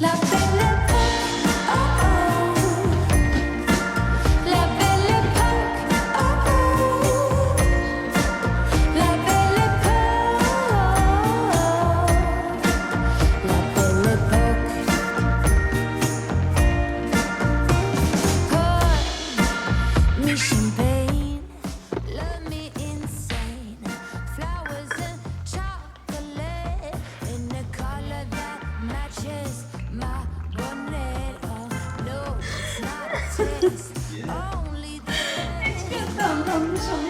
La 예. 아, 미치겠다, 감성.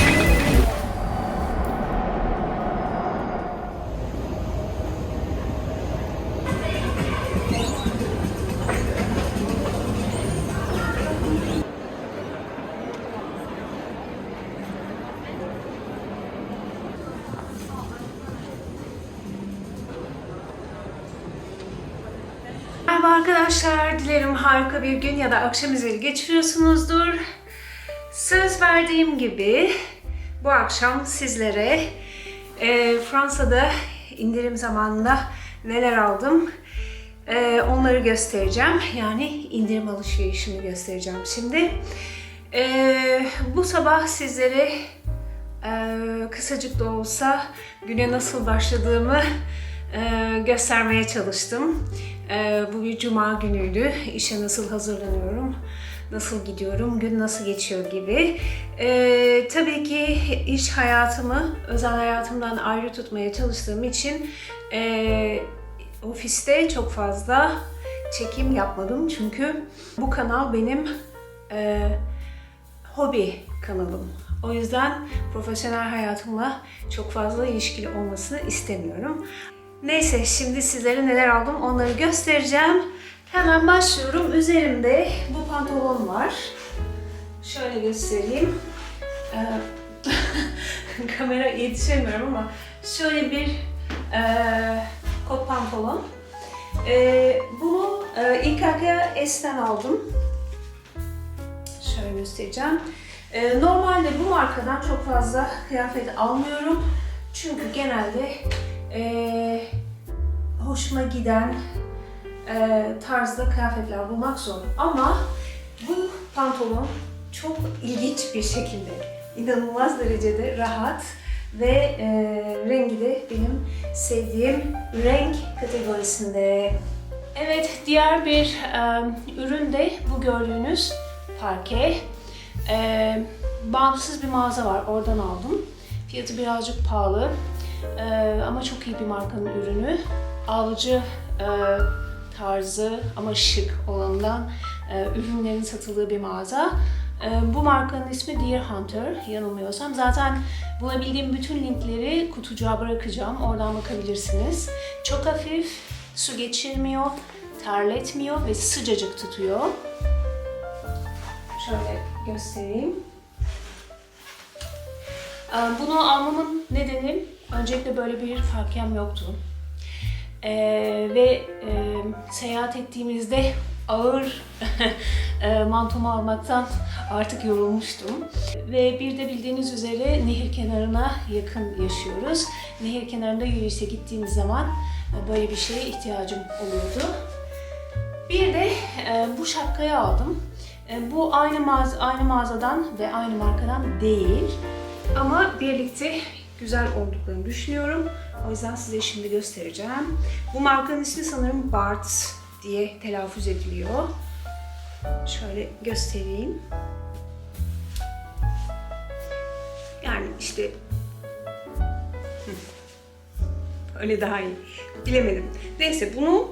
Merhaba arkadaşlar. Dilerim harika bir gün ya da akşam üzeri geçiriyorsunuzdur. Söz verdiğim gibi bu akşam sizlere e, Fransa'da indirim zamanında neler aldım e, onları göstereceğim. Yani indirim alışverişimi göstereceğim şimdi. E, bu sabah sizlere e, kısacık da olsa güne nasıl başladığımı göstermeye çalıştım. E, bu bir cuma günüydü. İşe nasıl hazırlanıyorum, nasıl gidiyorum, gün nasıl geçiyor gibi. E, tabii ki iş hayatımı özel hayatımdan ayrı tutmaya çalıştığım için e, ofiste çok fazla çekim yapmadım. Çünkü bu kanal benim e, hobi kanalım. O yüzden profesyonel hayatımla çok fazla ilişkili olmasını istemiyorum. Neyse şimdi sizlere neler aldım onları göstereceğim. Hemen başlıyorum. Üzerimde bu pantolon var. Şöyle göstereyim. Ee, kamera yetişemiyorum ama şöyle bir e, kot pantolon. E, bunu e, ilk S'ten aldım. Şöyle göstereceğim. Ee, normalde bu markadan çok fazla kıyafet almıyorum. Çünkü genelde ee, hoşuma giden ee, tarzda kıyafetler bulmak zor. Ama bu pantolon çok ilginç bir şekilde, inanılmaz derecede rahat ve ee, rengi de benim sevdiğim renk kategorisinde. Evet, diğer bir ee, ürün de bu gördüğünüz parke. Ee, bağımsız bir mağaza var, oradan aldım. Fiyatı birazcık pahalı Ee, ama çok iyi bir markanın ürünü. Alıcı e, tarzı ama şık olanından e, ürünlerin satıldığı bir mağaza. E, bu markanın ismi Deer Hunter yanılmıyorsam. Zaten bulabildiğim bütün linkleri kutucuğa bırakacağım. Oradan bakabilirsiniz. Çok hafif, su geçirmiyor, terletmiyor ve sıcacık tutuyor. Şöyle göstereyim. Ee, Bunu almamın nedeni öncelikle böyle bir farkiyem yoktu. Ee, ve e, seyahat ettiğimizde ağır e, mantomu almaktan artık yorulmuştum. Ve bir de bildiğiniz üzere nehir kenarına yakın yaşıyoruz. Nehir kenarında yürüyüşe gittiğimiz zaman e, böyle bir şeye ihtiyacım oluyordu. Bir de e, bu şapkayı aldım. E, bu aynı mağaza, aynı mağazadan ve aynı markadan değil. Ama birlikte güzel olduklarını düşünüyorum. O yüzden size şimdi göstereceğim. Bu markanın ismi sanırım Bart's diye telaffuz ediliyor. Şöyle göstereyim. Yani işte öyle daha iyi. Bilemedim. Neyse bunu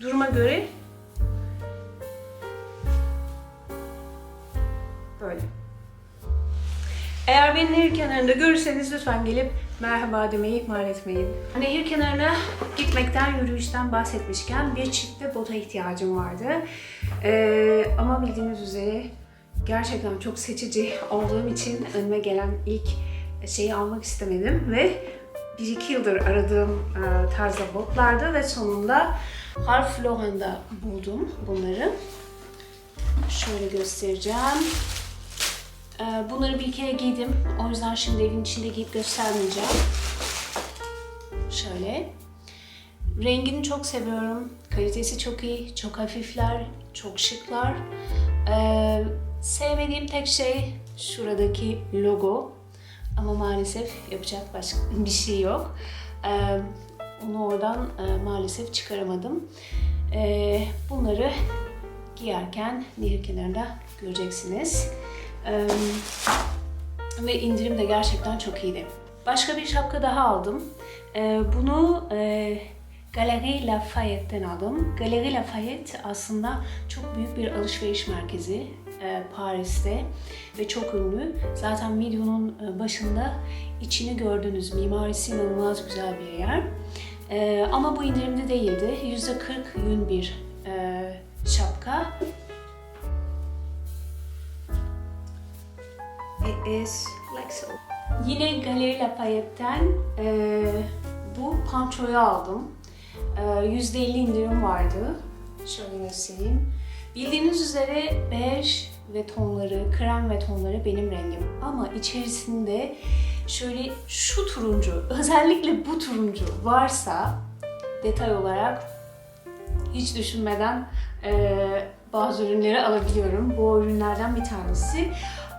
duruma göre Beni nehir kenarında görürseniz lütfen gelip merhaba demeyi ihmal etmeyin. Nehir kenarına gitmekten, yürüyüşten bahsetmişken bir çifte bota ihtiyacım vardı. Ee, ama bildiğiniz üzere gerçekten çok seçici olduğum için önüme gelen ilk şeyi almak istemedim ve bir iki yıldır aradığım e, tarzda botlardı ve sonunda Ralph Lauren'da buldum bunları. Şöyle göstereceğim. Ee, Bunları bir kere giydim. O yüzden şimdi evin içinde giyip göstermeyeceğim. Şöyle. Rengini çok seviyorum. Kalitesi çok iyi. Çok hafifler. Çok şıklar. Ee, sevmediğim tek şey şuradaki logo. Ama maalesef yapacak başka bir şey yok. Ee, onu oradan e, maalesef çıkaramadım. Ee, bunları giyerken nehir kenarında göreceksiniz. Ve indirim de gerçekten çok iyiydi. Başka bir şapka daha aldım. Bunu e, Galerie Lafayette'den aldım. Galerie Lafayette aslında çok büyük bir alışveriş merkezi. e, Paris'te ve çok ünlü. Zaten videonun e, başında içini gördünüz. Mimarisi inanılmaz güzel bir yer. E, ama bu indirimde değildi. %40 yün bir şapka. İs like so. Yine Galeri Lafayette'ten e, bu pançoyu aldım. E, %50 indirim vardı. Şöyle göstereyim. Bildiğiniz üzere bej ve tonları, krem ve tonları benim rengim. Ama içerisinde şöyle şu turuncu, özellikle bu turuncu varsa detay olarak hiç düşünmeden eee, bazı ürünleri alabiliyorum. Bu ürünlerden bir tanesi.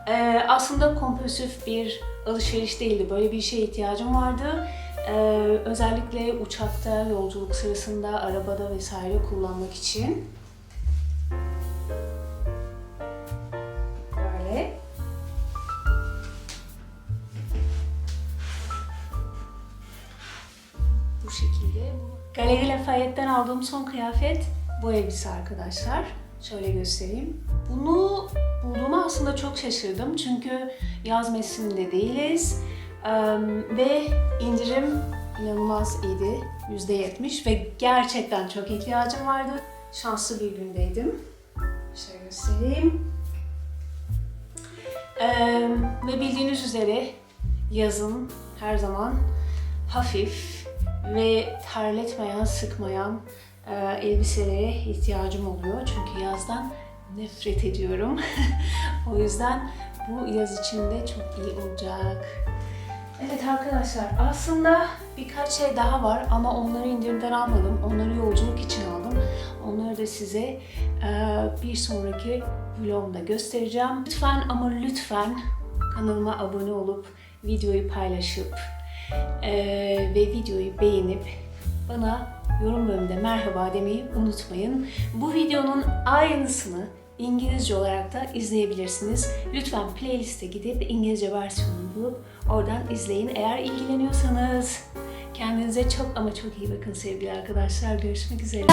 Eee, aslında kompulsif bir alışveriş değildi. Böyle bir şeye ihtiyacım vardı. Eee, özellikle uçakta, yolculuk sırasında, arabada vesaire kullanmak için. Böyle. Bu şekilde. Galeri Lafayette'den aldığım son kıyafet bu elbise arkadaşlar. Şöyle göstereyim. Bunu bulduğuma aslında çok şaşırdım çünkü yaz mevsiminde değiliz. Ve indirim inanılmaz iyiydi. %70 ve gerçekten çok ihtiyacım vardı. Şanslı bir gündeydim. Şöyle göstereyim. Ve bildiğiniz üzere yazın her zaman hafif ve terletmeyen, sıkmayan elbiselere ihtiyacım oluyor. Çünkü yazdan nefret ediyorum. o yüzden bu yaz için de çok iyi olacak. Evet arkadaşlar aslında birkaç şey daha var ama onları indirimden almadım. Onları yolculuk için aldım. Onları da size e, bir sonraki vlogumda göstereceğim. Lütfen ama lütfen kanalıma abone olup videoyu paylaşıp e, ve videoyu beğenip bana yorum bölümünde merhaba demeyi unutmayın. Bu videonun aynısını İngilizce olarak da izleyebilirsiniz. Lütfen playlist'e gidip İngilizce versiyonunu bulup oradan izleyin eğer ilgileniyorsanız. Kendinize çok ama çok iyi bakın sevgili arkadaşlar. Görüşmek üzere.